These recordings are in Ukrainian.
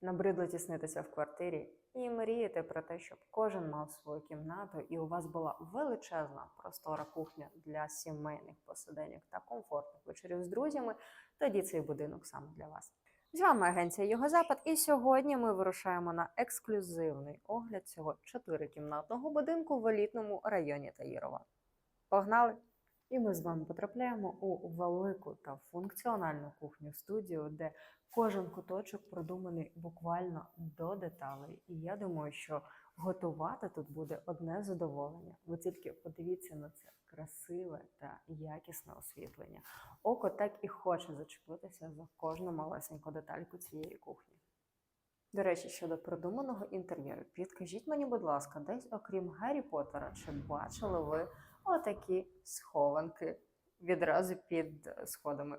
Набридло тіснитися в квартирі і мріяти про те, щоб кожен мав свою кімнату, і у вас була величезна простора кухня для сімейних посиденьок та комфортних вечорів з друзями, тоді цей будинок саме для вас. З вами агенція Його Запад, і сьогодні ми вирушаємо на ексклюзивний огляд цього чотирикімнатного будинку в елітному районі Таїрова. Погнали! І ми з вами потрапляємо у велику та функціональну кухню студію, де кожен куточок продуманий буквально до деталей. І я думаю, що готувати тут буде одне задоволення. Ви тільки подивіться на це красиве та якісне освітлення. Око так і хоче зачепитися за кожну малесеньку детальку цієї кухні. До речі, щодо продуманого інтер'єру, підкажіть мені, будь ласка, десь окрім Гаррі Поттера, чи бачили ви отакі схованки відразу під сходами?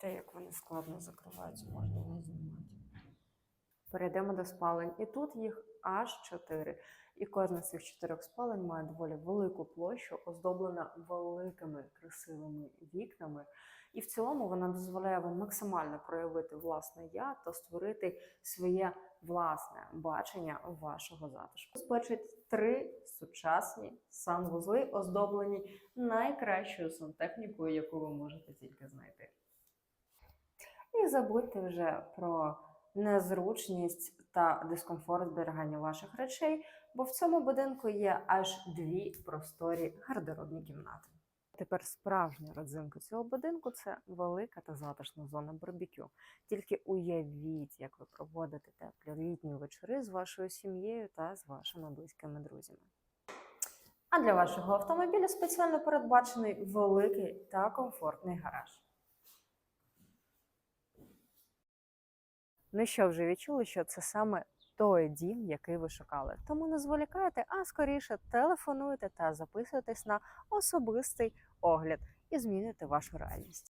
Те, як вони складно закриваються, можна не знімати. Перейдемо до спалень. І тут їх аж чотири. І кожна з цих чотирьох спалень має доволі велику площу, оздоблена великими красивими вікнами. І в цілому вона дозволяє вам максимально проявити власне я та створити своє власне бачення вашого затишку. Спочить три сучасні санвузли, оздоблені найкращою сантехнікою, яку ви можете тільки знайти. І забудьте вже про незручність та дискомфорт зберігання ваших речей, бо в цьому будинку є аж дві просторі гардеробні кімнати. Тепер справжня родзинка цього будинку це велика та затишна зона барбекю. Тільки уявіть, як ви проводите теплі літні вечори з вашою сім'єю та з вашими близькими друзями. А для вашого автомобіля спеціально передбачений великий та комфортний гараж. Ну що, вже відчули, що це саме той дім, який ви шукали. Тому не зволікайте, а скоріше телефонуйте та записуйтесь на особистий огляд і зміните вашу реальність.